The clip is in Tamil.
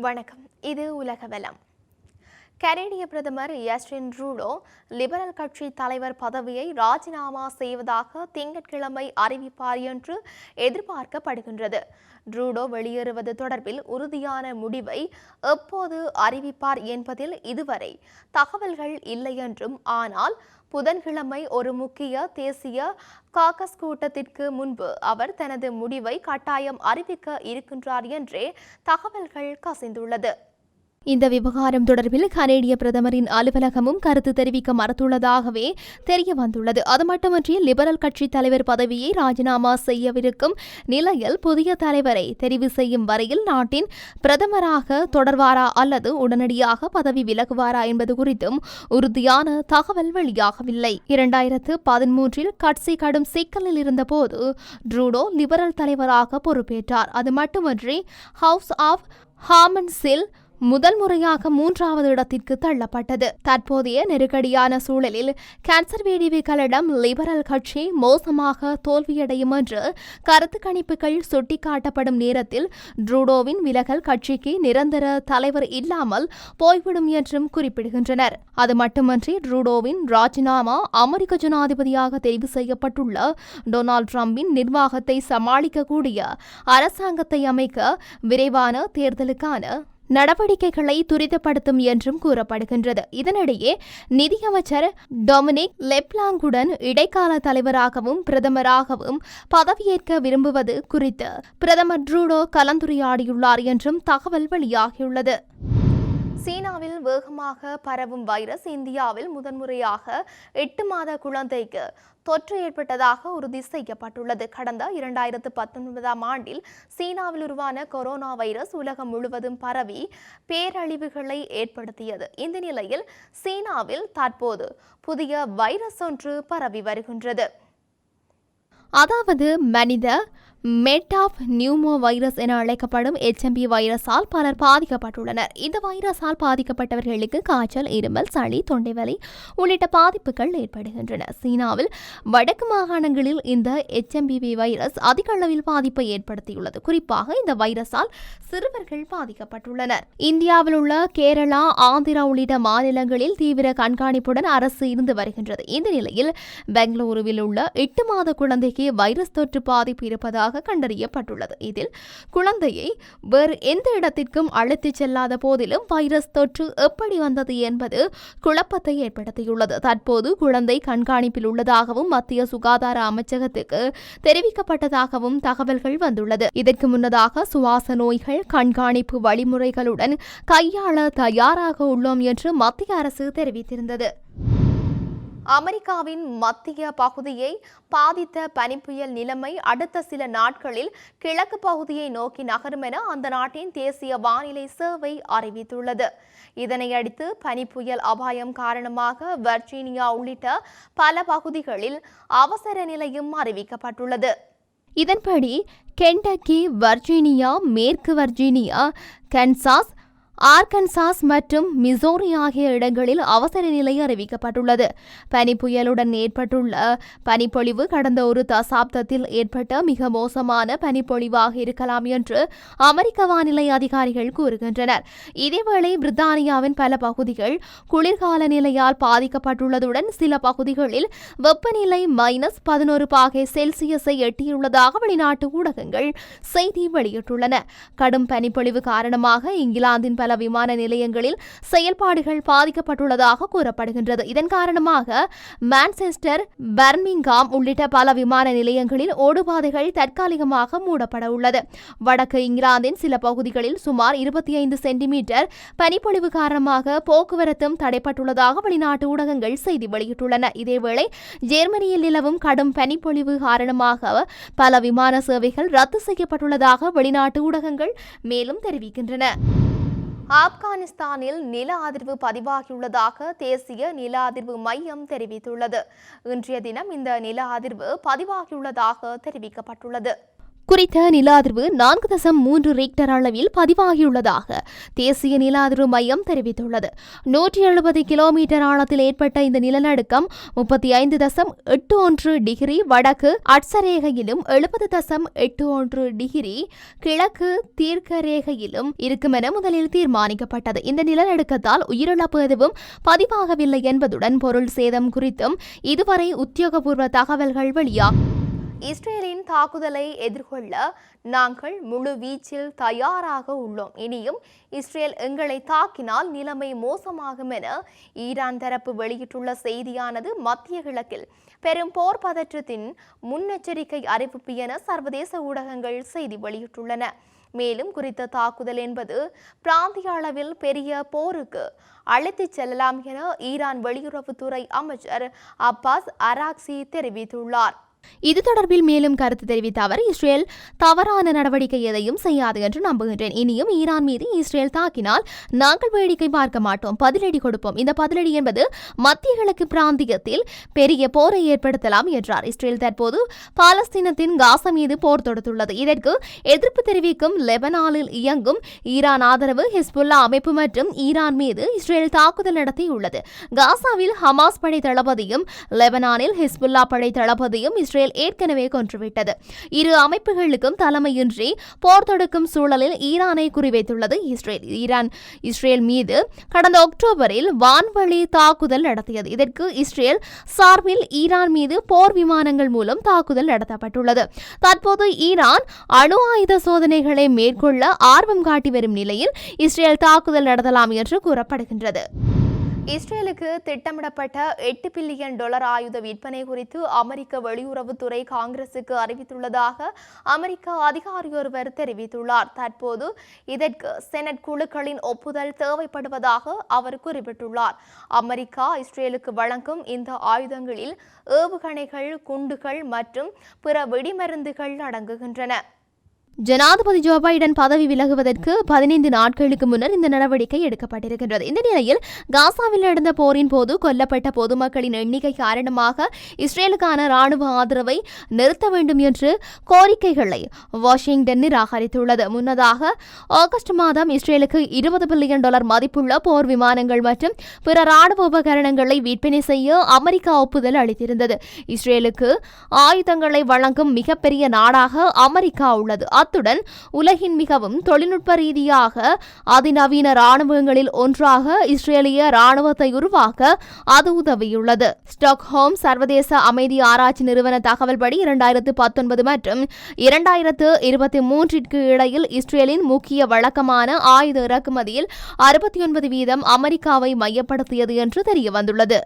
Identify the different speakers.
Speaker 1: வணக்கம். இது உலக உலகவலம் கனேடிய பிரதமர் யஸ்டின் ட்ரூடோ லிபரல் கட்சி தலைவர் பதவியை ராஜினாமா செய்வதாக திங்கட்கிழமை அறிவிப்பார் என்று எதிர்பார்க்கப்படுகின்றது. ட்ரூடோ வெளியேறுவது தொடர்பில் உறுதியான முடிவை எப்போது அறிவிப்பார் என்பதில் இதுவரை தகவல்கள் இல்லை என்றும் ஆனால் புதன்கிழமை ஒரு முக்கிய தேசிய காக்கஸ் கூட்டத்திற்கு முன்பு அவர் தனது முடிவை கட்டாயம் அறிவிக்க இருக்கின்றார் என்றே தகவல்கள் கசிந்துள்ளது. இந்த விவகாரம் தொடர்பில் கனேடிய பிரதமரின் அலுவலகமும் கருத்து தெரிவிக்க மறுத்துள்ளதாகவே தெரிய வந்துள்ளது அது மட்டுமன்றி லிபரல் கட்சி தலைவர் பதவியை ராஜினாமா செய்யவிருக்கும் நிலையில் புதிய தலைவரை தெரிவு செய்யும் வரையில் நாட்டின் பிரதமராக தொடர்வாரா அல்லது உடனடியாக பதவி விலகுவாரா என்பது குறித்தும் உறுதியான தகவல் வெளியாகவில்லை. இரண்டாயிரத்து பதிமூன்றில் கட்சி கடும் சிக்கலில் இருந்தபோது ட்ரூடோ லிபரல் தலைவராக பொறுப்பேற்றார். அது மட்டுமன்றி ஹவுஸ் ஆஃப் ஹாமன்ஸில் முதல் முறையாக மூன்றாவது இடத்திற்கு தள்ளப்பட்டது. தற்போதைய நெருக்கடியான சூழலில் கன்சர்வேட்டிவ்களிடம் லிபரல் கட்சி மோசமாக தோல்வியடையும் என்று கருத்து கணிப்புகள் சுட்டிக்காட்டப்படும் நேரத்தில் ட்ரூடோவின் விலகல் கட்சிக்கு நிரந்தர தலைவர் இல்லாமல் போய்விடும் என்றும் குறிப்பிடுகின்றனர். அது மட்டுமன்றி ட்ரூடோவின் ராஜினாமா அமெரிக்க ஜனாதிபதியாக தெரிவு செய்யப்பட்டுள்ள டொனால்ட் ட்ரம்பின் நிர்வாகத்தை சமாளிக்கக்கூடிய அரசாங்கத்தை அமைக்க விரைவான தேர்தலுக்கான நடவடிக்கைகளை துரிதப்படுத்தும் என்றும் கூறப்படுகின்றது. இதனிடையே நிதியமைச்சர் டொமினிக் லெப்லாங்குடன் இடைக்கால தலைவராகவும் பிரதமராகவும் பதவியேற்க விரும்புவது குறித்து பிரதமர் ட்ரூடோ கலந்துரையாடியுள்ளார் என்றும் தகவல் வெளியாகியுள்ளது. சீனாவில் வேகமாக பரவும் வைரஸ் இந்தியாவில் முதன்முறையாக எட்டு மாத குழந்தைக்கு தொற்று ஏற்பட்டதாக உறுதி செய்யப்பட்டுள்ளது. கடந்த இரண்டாயிரத்து பத்தொன்பதாம் ஆண்டில் சீனாவில் உருவான கொரோனா வைரஸ் உலகம் முழுவதும் பரவி பேரழிவுகளை ஏற்படுத்தியது. இந்த நிலையில் சீனாவில் தற்போது புதிய வைரஸ் ஒன்று பரவி வருகின்றது. அதாவது மனித மெட்டாப் நியூமோ வைரஸ் என அழைக்கப்படும் எச்எம்பி வைரஸால் பலர் பாதிக்கப்பட்டுள்ளனர். இந்த வைரஸால் பாதிக்கப்பட்டவர்களுக்கு காய்ச்சல் இருமல் சளி தொண்டைவலி உள்ளிட்ட பாதிப்புகள் ஏற்படுகின்றன. சீனாவில் வடக்கு மாகாணங்களில் இந்த எச்எம்பிவி வைரஸ் அதிக அளவில் பாதிப்பை ஏற்படுத்தியுள்ளது. குறிப்பாக இந்த வைரஸால் சிறுவர்கள் பாதிக்கப்பட்டுள்ளனர். இந்தியாவில் உள்ள கேரளா ஆந்திரா உள்ளிட்ட மாநிலங்களில் தீவிர கண்காணிப்புடன் அரசு இருந்து வருகின்றது. இந்த நிலையில் பெங்களூருவில் உள்ள எட்டு மாத குழந்தைக்கு வைரஸ் தொற்று பாதிப்பு இருப்பதாக இருப்பதாக கண்டறியப்பட்டுள்ளது. இதில் குழந்தையை வேறு எந்த இடத்திற்கும் அழைத்துச் செல்லாத போதிலும் வைரஸ் தொற்று எப்படி வந்தது என்பது குழப்பத்தை ஏற்படுத்தியுள்ளது. தற்போது குழந்தை கண்காணிப்பில் உள்ளதாகவும் மத்திய சுகாதார அமைச்சகத்துக்கு தெரிவிக்கப்பட்டதாகவும் தகவல்கள் வந்துள்ளது. இதற்கு முன்னதாக சுவாச நோய்கள் கண்காணிப்பு வழிமுறைகளுடன் கையாள தயாராக உள்ளோம் என்று மத்திய அரசு தெரிவித்திருந்தது. அமெரிக்காவின் மத்திய பகுதியை பாதித்த பனிப்புயல் நிலைமை அடுத்த சில நாட்களில் கிழக்கு பகுதியை நோக்கி நகரும் என அந்த நாட்டின் தேசிய வானிலை சேவை அறிவித்துள்ளது. இதனையடுத்து பனிப்புயல் அபாயம் காரணமாக வர்ஜீனியா உள்ளிட்ட பல பகுதிகளில் அவசர நிலையும் அறிவிக்கப்பட்டுள்ளது. இதன்படி கென்டக்கி வர்ஜீனியா மேற்கு வர்ஜீனியா கன்சாஸ் ஆர்கன்சாஸ் மற்றும் மிசோரி ஆகிய இடங்களில் அவசர நிலை அறிவிக்கப்பட்டுள்ளது. பனி புயலுடன் ஏற்பட்டுள்ள பனிப்பொழிவு கடந்த ஒரு தசாப்தத்தில் ஏற்பட்ட மிக மோசமான பனிப்பொழிவாக இருக்கலாம் என்று அமெரிக்க வானிலை அதிகாரிகள் கூறுகின்றனர். இதேவேளை பிரித்தானியாவின் பல பகுதிகள் குளிர்கால நிலையால் பாதிக்கப்பட்டுள்ளதுடன் சில பகுதிகளில் வெப்பநிலை மைனஸ் பதினோரு பாகை செல்சியஸை எட்டியுள்ளதாக வெளிநாட்டு ஊடகங்கள் செய்தி வெளியிட்டுள்ளன. கடும் பனிப்பொழிவு காரணமாக இங்கிலாந்தின் பல விமான நிலையங்களில் செயல்பாடுகள் பாதிக்கப்பட்டுள்ளதாக கூறப்படுகின்றது. இதன் காரணமாக மான்செஸ்டர் பர்மிங்காம் உள்ளிட்ட பல விமான நிலையங்களில் ஓடுபாதைகள் தற்காலிகமாக மூடப்பட உள்ளது. வடக்கு இங்கிலாந்தின் சில பகுதிகளில் சுமார் இருபத்தி ஐந்து சென்டிமீட்டர் பனிப்பொழிவு காரணமாக போக்குவரத்தும் தடைப்பட்டுள்ளதாக வெளிநாட்டு ஊடகங்கள் செய்தி வெளியிட்டுள்ளன. இதேவேளை ஜெர்மனியில் நிலவும் கடும் பனிப்பொழிவு காரணமாக பல விமான சேவைகள் ரத்து செய்யப்பட்டுள்ளதாக வெளிநாட்டு ஊடகங்கள் மேலும் தெரிவிக்கின்றன. ஆப்கானிஸ்தானில் நில அதிர்வு பதிவாகியுள்ளதாக தேசிய நில அதிர்வு மையம் தெரிவித்துள்ளது. இன்றைய தினம் இந்த நில அதிர்வு பதிவாகியுள்ளதாக தெரிவிக்கப்பட்டுள்ளது. குறித்த நில அதிர்வு நான்கு தசம் மூன்று ரிக்டர் அளவில் பதிவாகியுள்ளதாக தேசிய நில அதிர்வு மையம் தெரிவித்துள்ளது. நூற்றி எழுபது கிலோமீட்டர் ஆழத்தில் ஏற்பட்ட இந்த நிலநடுக்கம் முப்பத்தி ஐந்து தசம் எட்டு ஒன்று டிகிரி வடக்கு அட்சரேகையிலும் எழுபது தசம் எட்டு ஒன்று டிகிரி கிழக்கு தீர்க்க ரேகையிலும் இருக்கும் என முதலில் தீர்மானிக்கப்பட்டது. இந்த நிலநடுக்கத்தால் உயிரிழப்பு எதுவும் பதிவாகவில்லை என்பதுடன் பொருள் சேதம் குறித்தும் இதுவரை உத்தியோகபூர்வ தகவல்கள் வெளியாகும் இஸ்ரேலின் தாக்குதலை எதிர்கொள்ள நாங்கள் முழு வீச்சில் தயாராக உள்ளோம். இனியும் இஸ்ரேல் எங்களை தாக்கினால் நிலைமை மோசமாகும் என ஈரான் தரப்பு வெளியிட்டுள்ள செய்தியானது மத்திய கிழக்கில். பெரும் போர் பதற்றத்தின் முன்னெச்சரிக்கை அறிவிப்பு என சர்வதேச ஊடகங்கள் செய்தி வெளியிட்டுள்ளன. மேலும் குறித்த தாக்குதல் என்பது பிராந்திய அளவில் பெரிய போருக்கு அழைத்துச் செல்லலாம் என ஈரான் வெளியுறவுத்துறை அமைச்சர் அப்பாஸ் அராக்சி தெரிவித்துள்ளார். இது தொடர்பில் மேலும் கருத்து தெரிவித்த அவர் இஸ்ரேல் தவறான நடவடிக்கை எதையும் செய்யாது என்று நம்புகின்றேன். இனியும் ஈரான் மீது இஸ்ரேல் தாக்கினால் நாங்கள் வேடிக்கை பார்க்க மாட்டோம். பதிலடி கொடுப்போம். இந்த பதிலடி என்பது மத்திய கிழக்கு பிராந்தியத்தில் பெரிய போரை ஏற்படுத்தலாம் என்றார். இஸ்ரேல் தற்போது பாலஸ்தீனத்தின் காசா மீது போர் தொடுத்துள்ளது. இதற்கு எதிர்ப்பு தெரிவிக்கும் லெபனானில் இயங்கும் ஈரான் ஆதரவு ஹிஸ்புல்லா அமைப்பு மற்றும் ஈரான் மீது இஸ்ரேல் தாக்குதல் நடத்தியுள்ளது. காசாவில் ஹமாஸ் படை தளபதியும் லெபனானில் ஹிஸ்புல்லா படை தளபதியும் இஸ்ரேல் ஏற்கனவே கொன்றுவிட்டது. இரு அமைப்புகளுக்கும் தலைமையின்றி போர் தொடுக்கும் சூழலில் ஈரானை குறிவைத்துள்ளது இஸ்ரேல். ஈரான் இஸ்ரேல் மீது கடந்த அக்டோபரில் வான்வழி தாக்குதல் நடத்தியது. இதற்கு இஸ்ரேல் சார்பில் ஈரான் மீது போர் விமானங்கள் மூலம் தாக்குதல் நடத்தப்பட்டுள்ளது. தற்போது ஈரான் அணு ஆயுத சோதனைகளை மேற்கொள்ள ஆர்வம் காட்டி வரும் நிலையில் இஸ்ரேல் தாக்குதல் நடத்தலாம் என்று கூறப்படுகின்றது. இஸ்ரேலுக்கு திட்டமிடப்பட்ட எட்டு பில்லியன் டாலர் ஆயுத விற்பனை குறித்து அமெரிக்க வெளியுறவுத்துறை காங்கிரசுக்கு அறிவித்துள்ளதாக அமெரிக்க அதிகாரி ஒருவர் தெரிவித்துள்ளார். தற்போது இதற்கு செனட் குழுக்களின் ஒப்புதல் தேவைப்படுவதாக அவர் குறிப்பிட்டுள்ளார். அமெரிக்கா இஸ்ரேலுக்கு வழங்கும் இந்த ஆயுதங்களில் ஏவுகணைகள் குண்டுகள் மற்றும் பிற வெடிமருந்துகள் அடங்குகின்றன. ஜனாதிபதி ஜோ பைடன் பதவி விலகுவதற்கு பதினைந்து நாட்களுக்கு முன்னர் இந்த நடவடிக்கை எடுக்கப்பட்டிருக்கின்றது. இந்த நிலையில் காசாவில் நடந்த போரின் போது கொல்லப்பட்ட பொதுமக்களின் எண்ணிக்கை காரணமாக இஸ்ரேலுக்கான ராணுவ ஆதரவை நிறுத்த வேண்டும் என்று கோரிக்கைகளை வாஷிங்டன் நிராகரித்துள்ளது. முன்னதாக ஆகஸ்ட் மாதம் இஸ்ரேலுக்கு இருபது பில்லியன் டாலர் மதிப்புள்ள போர் விமானங்கள் மற்றும் பிற ராணுவ உபகரணங்களை விற்பனை செய்ய அமெரிக்கா ஒப்புதல் அளித்திருந்தது. இஸ்ரேலுக்கு ஆயுதங்களை வழங்கும் மிகப்பெரிய நாடாக அமெரிக்கா உள்ளது. அத்துடன் உலகின் மிகவும் தொழில்நுட்ப ரீதியாக அதிநவீன ராணுவங்களில் ஒன்றாக இஸ்ரேலிய ராணுவத்தை உருவாக்க அது உதவியுள்ளது. ஸ்டாக்ஹோம் சர்வதேச அமைதி ஆராய்ச்சி நிறுவன தகவல்படி இரண்டாயிரத்து பத்தொன்பது மற்றும் இரண்டாயிரத்து இருபத்தி மூன்றிற்கு இடையில் இஸ்ரேலின் முக்கிய வழக்கமான ஆயுத இறக்குமதியில் அறுபத்தி ஒன்பது வீதம் அமெரிக்காவை மையப்படுத்தியது என்று தெரியவந்துள்ளது.